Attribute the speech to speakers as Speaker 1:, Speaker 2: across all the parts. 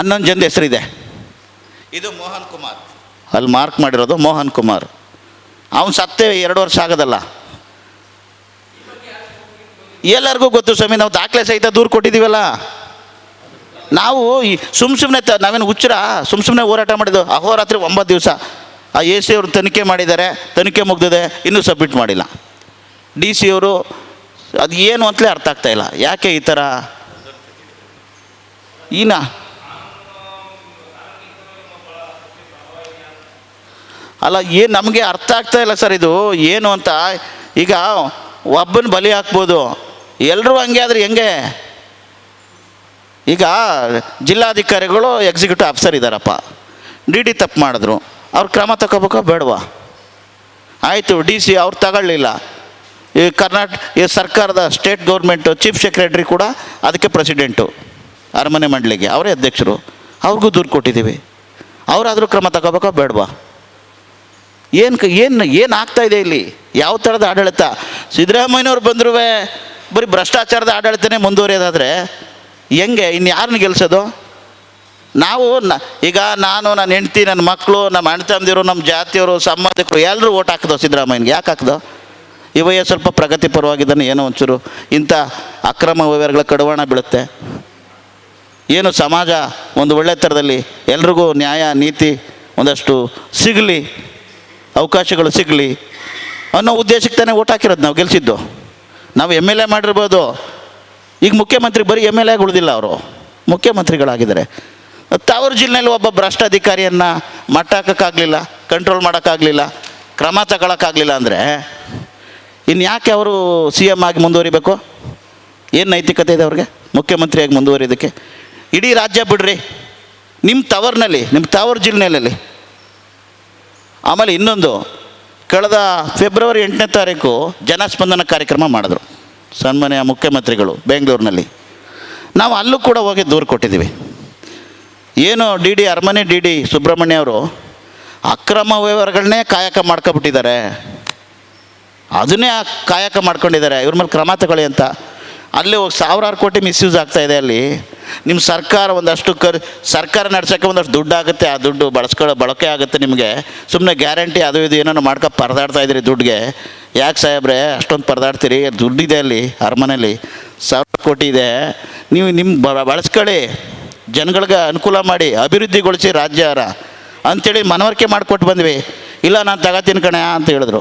Speaker 1: ಹನ್ನೊಂದು ಜನದ ಹೆಸರಿದೆ. ಇದು ಮೋಹನ್ ಕುಮಾರ್. ಅಲ್ಲಿ ಮಾರ್ಕ್ ಮಾಡಿರೋದು ಮೋಹನ್ ಕುಮಾರ್. ಅವನು ಸತ್ತೇ ಎರಡು ವರ್ಷ ಆಗೋದಲ್ಲ. ಎಲ್ಲರಿಗೂ ಗೊತ್ತು ಸ್ವಾಮಿ ನಾವು ದಾಖಲೆ ಸಹಿತ ದೂರು ಕೊಟ್ಟಿದ್ದೀವಲ್ಲ ನಾವು ಈ ಸುಮ್ ಸುಮ್ಮನೆ ತ ನಾವೇನು ಹುಚ್ಚರ? ಸುಮ್ ಸುಮ್ಮನೆ ಹೋರಾಟ ಮಾಡಿದ್ದು. ಅಹೋರಾತ್ರಿ ಒಂಬತ್ತು ದಿವಸ. ಆ ಎ ಸಿ ಅವರು ತನಿಖೆ ಮಾಡಿದ್ದಾರೆ. ತನಿಖೆ ಮುಗ್ದಿದೆ. ಇನ್ನೂ ಸಬ್ಮಿಟ್ ಮಾಡಿಲ್ಲ. ಡಿ ಸಿ ಅವರು ಅದು ಏನು ಅಂತಲೇ ಅರ್ಥ ಆಗ್ತಾ ಇಲ್ಲ. ಯಾಕೆ ಈ ಥರ? ಈನ? ಅಲ್ಲ ಏನು ನಮಗೆ ಅರ್ಥ ಆಗ್ತಾ ಇಲ್ಲ ಸರ್ ಇದು. ಏನು ಅಂತ, ಈಗ ಒಬ್ಬನ ಬಲಿ ಹಾಕ್ಬೋದು. ಎಲ್ಲರೂ ಹಂಗೆ ಆದರೆ ಹೆಂಗೆ? ಈಗ ಜಿಲ್ಲಾಧಿಕಾರಿಗಳು ಎಕ್ಸಿಕ್ಯೂಟಿವ್ ಆಫೀಸರ್ ಇದ್ದಾರಪ್ಪ ಡಿ ಡಿ ತಪ್ಪು ಮಾಡಿದ್ರು. ಅವ್ರು ಕ್ರಮ ತಗೋಬೇಕಾ ಬೇಡವಾ? ಆಯಿತು, ಡಿ ಸಿ ಅವ್ರು ತಗೊಳ್ಳಿಲ್ಲ. ಈ ಕರ್ನಾಟಕ ಈ ಸರ್ಕಾರದ ಸ್ಟೇಟ್ ಗೌರ್ಮೆಂಟು ಚೀಫ್ ಸೆಕ್ರೆಟ್ರಿ ಕೂಡ ಅದಕ್ಕೆ ಪ್ರೆಸಿಡೆಂಟು ಅರಮನೆ ಮಂಡಳಿಗೆ. ಅವರೇ ಅಧ್ಯಕ್ಷರು. ಅವ್ರಿಗೂ ದೂರು ಕೊಟ್ಟಿದ್ದೀವಿ. ಅವರಾದರೂ ಕ್ರಮ ತಗೋಬೇಕಾ ಬೇಡವಾ? ಏನು ಏನು ಏನು ಆಗ್ತಾ ಇದೆ ಇಲ್ಲಿ? ಯಾವ ಥರದ ಆಡಳಿತ? ಸಿದ್ದರಾಮಯ್ಯನವ್ರು ಬಂದರೂ ಬರೀ ಭ್ರಷ್ಟಾಚಾರದ ಆಡಳಿತನೇ ಮುಂದುವರಿಯೋದಾದರೆ ಹೆಂಗೆ? ಇನ್ನು ಯಾರನ್ನ ಗೆಲ್ಸೋದು? ನಾವು ನ ಈಗ ನಾನು ನನ್ನ ಹೆಂಡ್ತಿ ನನ್ನ ಮಕ್ಕಳು ನಮ್ಮ ಅಣ್ಣ ತಮ್ಮದಿರು ನಮ್ಮ ಜಾತಿಯವರು, ಸಂಬಂಧಿಕರು ಎಲ್ಲರೂ ಓಟ್ ಹಾಕಿದೋ ಸಿದ್ದರಾಮಯ್ಯನಿಗೆ? ಯಾಕೆ ಹಾಕ್ದೋ? ಇವಯ್ಯ ಸ್ವಲ್ಪ ಪ್ರಗತಿ ಪರವಾಗಿದ್ದಾನೆ ಏನೋ ಒಂಚೂರು ಇಂಥ ಅಕ್ರಮ ವ್ಯವಹಾರಗಳ ಕಡವಾಣ ಬೀಳುತ್ತೆ. ಏನು ಸಮಾಜ ಒಂದು ಒಳ್ಳೆ ಥರದಲ್ಲಿ ಎಲ್ರಿಗೂ ನ್ಯಾಯ, ನೀತಿ ಒಂದಷ್ಟು ಸಿಗಲಿ. ಅವಕಾಶಗಳು ಸಿಗಲಿ ಅನ್ನೋ ಉದ್ದೇಶಕ್ಕೆ ತಾನೇ ಓಟ್ ಹಾಕಿರೋದು ನಾವು ಗೆಲ್ಸಿದ್ದು. ನಾವು ಎಂ ಎಲ್ ಎ ಮಾಡಿರ್ಬೋದು. ಈಗ ಮುಖ್ಯಮಂತ್ರಿ ಬರೀ ಎಂ ಎಲ್ ಎ ಉಳಿದಿಲ್ಲ ಅವರು. ಮುಖ್ಯಮಂತ್ರಿಗಳಾಗಿದ್ದಾರೆ. ತಾವೂರು ಜಿಲ್ಲೆಯಲ್ಲಿ ಒಬ್ಬ ಭ್ರಷ್ಟ ಅಧಿಕಾರಿಯನ್ನು ಮಟ್ಟ ಹಾಕೋಕ್ಕಾಗಲಿಲ್ಲ ಕಂಟ್ರೋಲ್ ಮಾಡೋಕ್ಕಾಗಲಿಲ್ಲ, ಕ್ರಮ ತಗೊಳಕ್ಕಾಗಲಿಲ್ಲ ಅಂದರೆ ಇನ್ನು ಯಾಕೆ ಅವರು ಸಿ ಎಂ ಆಗಿ ಮುಂದುವರಿಬೇಕು? ಏನು ನೈತಿಕತೆ ಇದೆ ಅವ್ರಿಗೆ? ಮುಖ್ಯಮಂತ್ರಿಯಾಗಿ ಮುಂದುವರಿಯೋದಕ್ಕೆ. ಇಡೀ ರಾಜ್ಯ ಬಿಡ್ರಿ. ನಿಮ್ಮ ತವರ್ನಲ್ಲಿ ನಿಮ್ಮ ತಾವೂರು ಜಿಲ್ಲೆಯಲ್ಲಿ ಆಮೇಲೆ ಇನ್ನೊಂದು, ಕಳೆದ ಫೆಬ್ರವರಿ ಎಂಟನೇ ತಾರೀಕು ಜನಸ್ಪಂದನ ಕಾರ್ಯಕ್ರಮ ಮಾಡಿದ್ರು ಸನ್ಮಾನ್ಯ ಮುಖ್ಯಮಂತ್ರಿಗಳು ಬೆಂಗಳೂರಿನಲ್ಲಿ. ನಾವು ಅಲ್ಲೂ ಕೂಡ ಹೋಗಿ ದೂರು ಕೊಟ್ಟಿದ್ದೀವಿ. ಏನು ಡಿ ಡಿ ಅರಮನೆ ಡಿ ಡಿ ಸುಬ್ರಹ್ಮಣ್ಯ ಅವರು ಅಕ್ರಮ ವ್ಯವಹಾರಗಳನ್ನೇ ಕಾಯಕ ಮಾಡ್ಕೊಬಿಟ್ಟಿದ್ದಾರೆ. ಅದನ್ನೇ ಕಾಯಕ ಮಾಡ್ಕೊಂಡಿದ್ದಾರೆ. ಇವ್ರ ಮೇಲೆ ಕ್ರಮ ತಗೊಳ್ಳಿ ಅಂತ. ಅಲ್ಲಿ ಹೋಗಿ ಸಾವಿರಾರು ಕೋಟಿ ಮಿಸ್ಯೂಸ್ ಆಗ್ತಾಯಿದೆ ಅಲ್ಲಿ. ನಿಮ್ಮ ಸರ್ಕಾರ ಒಂದಷ್ಟು ಕರ್, ಸರ್ಕಾರ ನಡ್ಸೋಕ್ಕೆ ಒಂದಷ್ಟು ದುಡ್ಡು ಆಗುತ್ತೆ ಆ ದುಡ್ಡು ಬಳಸ್ಕೊಳ್ಳೋ ಬಳಕೆ ಆಗುತ್ತೆ ನಿಮಗೆ. ಸುಮ್ಮನೆ ಗ್ಯಾರಂಟಿ ಅದು ಇದು ಏನೇನೋ ಮಾಡ್ಕೊ ಪರದಾಡ್ತಾ ಇದ್ದೀರಿ ದುಡ್ಡಿಗೆ. ಯಾಕೆ ಸಾಹೇಬ್ರೆ, ಅಷ್ಟೊಂದು ಪರದಾಡ್ತೀರಿ? ದುಡ್ಡಿದೆ ಅಲ್ಲಿ ಅರಮನೆಯಲ್ಲಿ ಸಾವಿರ ಕೋಟಿ ಇದೆ. ನೀವು ನಿಮ್ಮ ಬಳಸ್ಕೊಳ್ಳಿ. ಜನಗಳಿಗೆ ಅನುಕೂಲ ಮಾಡಿ, ಅಭಿವೃದ್ಧಿಗೊಳಿಸಿ ರಾಜ್ಯರ. ಅಂಥೇಳಿ ಮನವರಿಕೆ ಮಾಡಿಕೊಟ್ಟು ಬಂದ್ವಿ. ಇಲ್ಲ, ನಾನು ತಗೋತೀನಿ ಕಣೆ ಅಂತ ಹೇಳಿದ್ರು.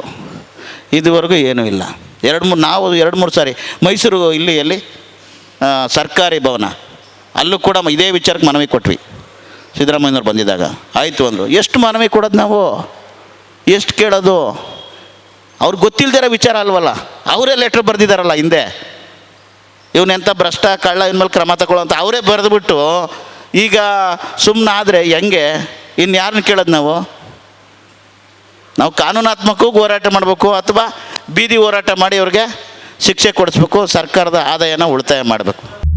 Speaker 1: ಇದುವರೆಗೂ ಏನೂ ಇಲ್ಲ. ಎರಡು ಮೂರು ನಾವು ಎರಡು ಮೂರು ಸಾರಿ, ಮೈಸೂರು ಇಲ್ಲಿ ಎಲ್ಲಿ ಸರ್ಕಾರಿ ಭವನ. ಅಲ್ಲೂ ಕೂಡ ಇದೇ ವಿಚಾರಕ್ಕೆ ಮನವಿ ಕೊಟ್ವಿ. ಸಿದ್ದರಾಮಯ್ಯನವ್ರು ಬಂದಿದ್ದಾಗ. ಆಯಿತು ಅಂದರು. ಎಷ್ಟು ಮನವಿ ಕೊಡೋದು ನಾವು? ಎಷ್ಟು ಕೇಳೋದು? ಅವ್ರಿಗೆ ಗೊತ್ತಿಲ್ದಿರೋ ವಿಚಾರ ಅಲ್ವಲ್ಲ? ಅವರೇ ಲೆಟ್ರ್ ಬರೆದಿದ್ದಾರಲ್ಲ ಹಿಂದೆ. ಇವನೆಂಥ ಭ್ರಷ್ಟ, ಕಳ್ಳ ಇನ್ಮೇಲೆ ಕ್ರಮ ತಗೊಳ್ಳೋ ಅಂತ ಅವರೇ ಬರೆದುಬಿಟ್ಟು, ಈಗ ಸುಮ್ಮನಾದರೆ ಹೆಂಗೆ? ಇನ್ನು ಯಾರನ್ನ ಕೇಳೋದು ನಾವು? ನಾವು ಕಾನೂನಾತ್ಮಕವಾಗಿ ಹೋರಾಟ ಮಾಡಬೇಕು ಅಥವಾ ಬೀದಿ ಹೋರಾಟ ಮಾಡಿ ಅವ್ರಿಗೆ ಶಿಕ್ಷೆ ಕೊಡಿಸ್ಬೇಕು, ಸರ್ಕಾರದ ಆದಾಯನ ಉಳಿತಾಯ ಮಾಡಬೇಕು.